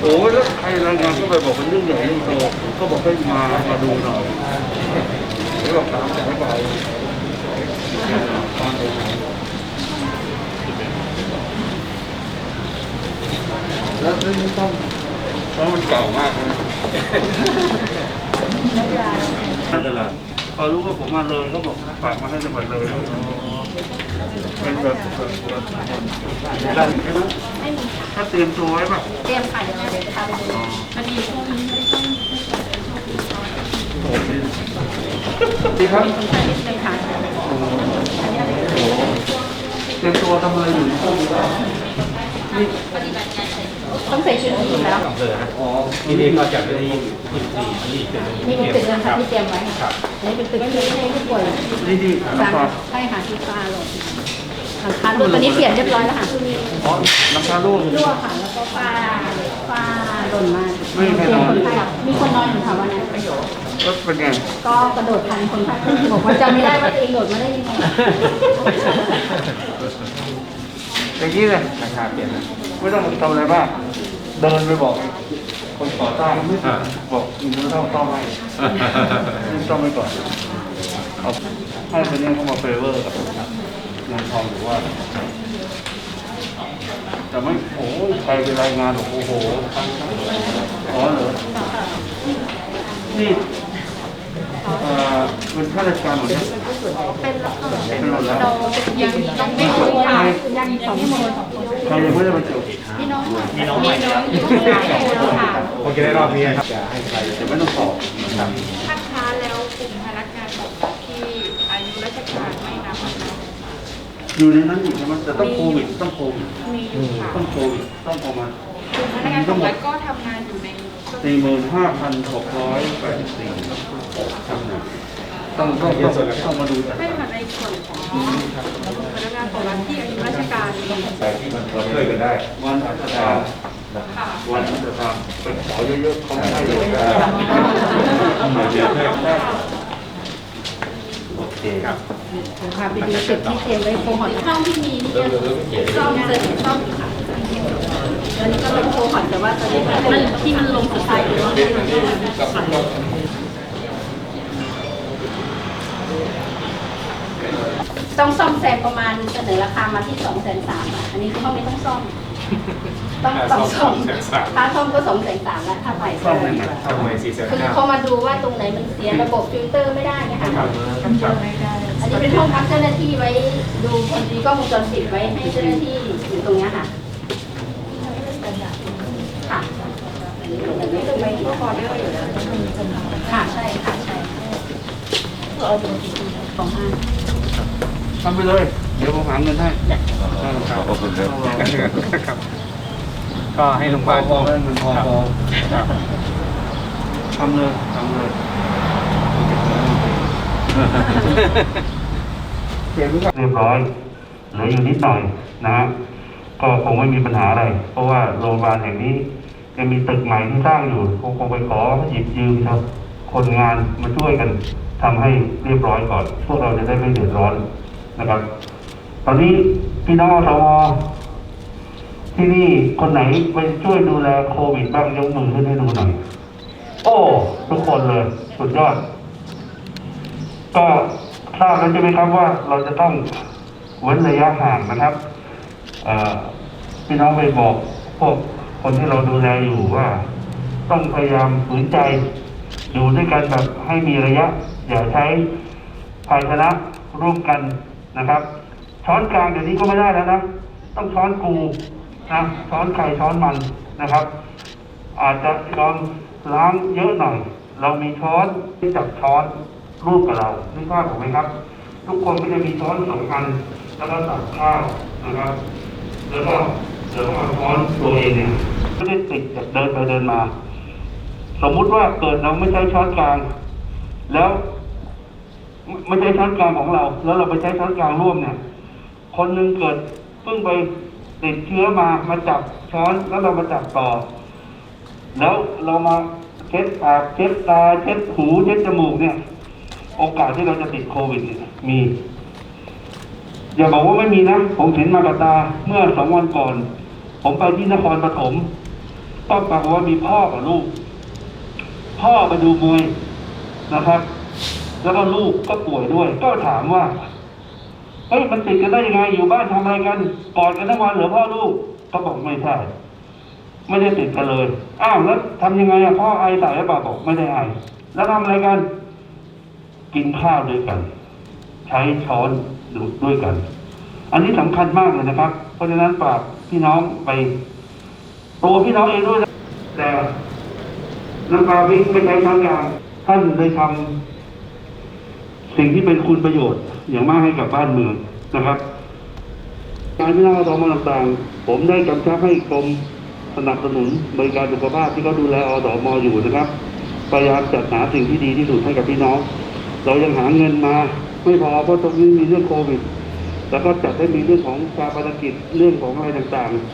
โอ้แล้วใครรายงานเข้าไปบอกเป็นเรื่องใหญ่เรื่องโตก็บอกให้มามาดูหน่อยแล้วบอกตามแต่ไม่ไไปแล้วเรื่องนี้ต้องเพราะมันเก่ามากนะตลาด พอรู้ว่าผมมาเลยก็บอกฝากมาให้จังหวัดเลยเป็นแบบถ้าเตรียมตัวไว้ป่ะเตรียมค่ะเดี๋ยวเดี๋ยวจะพาไปดูพอดีช่วงนี้ไม่ต้องดีครับเตรียมตัวทำอะไรอยู่ที่นี่ ต้องใส่ชุดนี้อยู่แล้วอำเภอฮะที่นี่ก็จะไม่ได้ยี่สิบสี่ที่เป็นนี่เป็นตึกนะคะที่เตรียมไว้ค่ะอันนี้เป็นตึกที่ให้ผู้ป่วยนี่ดีสาน้ำปลาใช่ค่ะที่ฟ้าลงหลังคารั่วตอนนี้เปลี่ยนเรียบร้อยแล้วค่ะอ๋อน้ำปลาลูกรั่วค่ะแล้วก็ฟ้าฟ้าหล่นมาไม่มีใครนอนคนไข้มีคนนอนอยู่ค่ะวันนั้นแล้วเป็นไงก็กระโดดทันคนไข้บอกว่าจำไม่ได้ว่าตัวเองโดดมาได้ยังไงอย่างนี้เลยราคาเปลี่ยนนะไม่ต้องทำอะไรบ้าง เดินไปบอกคนก่อสร้างไม่ต้องบอกมึงต้องต้องให้ต้องไปก่อนเอาให้คนนี้เข้ามาเฟเวอร์กับเงินทองหรือว่าแต่ไม่โอ้ยใครไปรายงานบอกโอ้โหอ๋อเหรอนี่เอ่อเป็นข้าราชการหมดเนี่ยเป็นแล้วค่ะเป็นหมดแล้วเรายังยังไม่รู้ค่ะยังสองคนใครยังไม่ได้บรรจุพี่น้อง มีน้องมีน้องอยู่ข้างในแล้วค่ะคงจะได้รอบนี้ครับจะให้ใครจะไม่ต้องสอบนะครับท่านคะแล้วกลุ่มพนักงานของรัฐที่อายุราชการไม่นับนะคะอยู่ในนั้นอีกใช่ไหมแต่ต้องโควิดต้องโควิดมีอยู่ค่ะต้องโควิดต้องประมาณกลุ่มพนักงานของรัฐก็ทำงานอยู่ในสี่หมื่นห้าพันหกร้อยแปดสิบสี่ต้องต้องต้องต้องมาดูกันไม่ค่ะในส่วนของกลุ่มพนักงานของรัฐที่อายุราชการ แต่ที่มันเราช่ วยกันได้วันอัตราวันอัตราไปขอเยอะๆเขาไม่ให้เลยโอเคครับพาไปดูตึกที่เตรียมไว้โคหอดห้องที่มีนี่ยังซ่อมเสร็จซ่อมอยู่ค่ะตอนนี้ก็เป็นโคหอดแต่ว่าตอนนี้มันที่มันลงสุดท้ายอยู่ ต้องซ่อมแซมประมาณเสนอราคามาที่สองแสนสามอันนี้คือห้องนี้ต้องซ่อม ต้องต้องซ่อมถ้าซ่อมก็สองแสนสามแล้วถ้าใหม่ซ่อมยังไงทำไมสี่แสนคือเก้าเขามาดูว่าตรงไหนมันเสียระบบฟิลเตอร์ไม่ได้เนะคะครับครับอันนี้เป็นห้องพักเจ้าหน้าที่ไว้ดูคนดีกล้องวงจรปิดไว้ให้เจ้าหน้าที่อยู่ตรงเนี้ยค่ะค่ะอันนี้เป็นไว้ที่คอเดอร์อยู่แล้วค่ะใช่ค่ะใช่ของห้า ทำไปเลย เดี๋ยวผมหาเงินให้ครับขอบคุณครับครับ ก็ให้โรงพยาบาลพอได้เงินพอพอทำเลยทำเลยเรียบร้อยเหลืออยู่นิดหน่อยนะฮะก็คงไม่มีปัญหาอะไร เพราะว่าโรงพยาบาลแห่งนี้ยังมีตึกใหม่ที่สร้างอยู่คงคงไปขอหยิบยืมครับ คนงานมาช่วยกันทำให้เรียบร้อยก่อน พวกเราจะได้ไม่เดือดร้อน นะครับ ตอนนี้พี่น้องอสมที่นี่คนไหนไปช่วยดูแลโควิดบ้างยกมือขึ้นให้ดูหน่อย โอ้ ทุกคนเลย สุดยอด ก็ทราบแล้วใช่ไหมครับว่าเราจะต้องเว้นระยะห่างนะครับพี่น้องไปบอกพวกคนที่เราดูแลอยู่ว่า ต้องพยายามฝืนใจ อยู่ด้วยกันแบบให้มีระยะ อย่าใช้ภาชนะร่วมกัน นะครับ ช้อนกลางเดี๋ยวนี้ก็ไม่ได้แล้วนะ ต้องช้อนกูนะช้อนไข่ช้อนมันนะครับ อาจจะยอมล้างเยอะหน่อย เรามีช้อนที่จับช้อนรูปกับเรานึกภาพผมไหมครับ ทุกคนก็จะมีช้อนสองอันแล้วก็ตักข้าวนะครับ แล้วก็เดี๋ยวเอาช้อนตัวเองเนี่ยไม่ได้ติดเดินไปเดินมา สมมุติว่าเกิดเราไม่ใช้ช้อนกลาง แล้ว ไม่ใช่ช้อนกลางของเรา แล้วเราไปใช้ช้อนกลางร่วมเนี่ย คนหนึ่งเกิดเพิ่งไปติดเชื้อมามาจับช้อนแล้วเรามาจับต่อ แล้วเรามาเช็ดปากเช็ดตาเช็ดหูเช็ดจมูกเนี่ย โอกาสที่เราจะติดโควิดมี อย่าบอกว่าไม่มีนะผมเห็นมากับตาเมื่อสองวันก่อน ผมไปที่นครปฐมก็ปรากฏว่ามีพ่อกับลูก พ่อไปดูมวยนะครับ แล้วก็ลูกก็ป่วยด้วย ก็ถามว่าเฮ้ยมันติดกันได้ยังไงอยู่บ้านทำอะไรกันกอดกันทั้งวันเหรือพ่อลูกก็บอกไม่ใช่ไม่ได้ติดกันเลยอ้าวแล้วทำยังไงอะพ่อไอใส่หรือเปล่าบอกไม่ได้ไอแล้วทำอะไรกัน กินข้าวด้วยกัน ใช้ช้อนดูดด้วยกัน อันนี้สำคัญมากเลยนะครับ เพราะฉะนั้นฝากพี่น้องไปตัวพี่น้องเองด้วยนะแต่น้ำปลาพริกไม่ใช้ทั้งอย่างท่านได้ทำ สิ่งที่เป็นคุณประโยชน์อย่างมากให้กับบ้านเมืองนะครับ การพิจารณาตมต่างๆ ผมได้กำชับให้กรมสนับสนุนบริการสุขภาพที่เขาดูแลอสมอยู่นะครับพยายามจัดหาสิ่งที่ดีที่สุดให้กับพี่น้อง เรายังหาเงินมาไม่พอเพราะตรงนี้มีเรื่องโควิด แล้วก็จัดให้มีเรื่องของชาปนกิจเรื่องของอะไรต่างๆ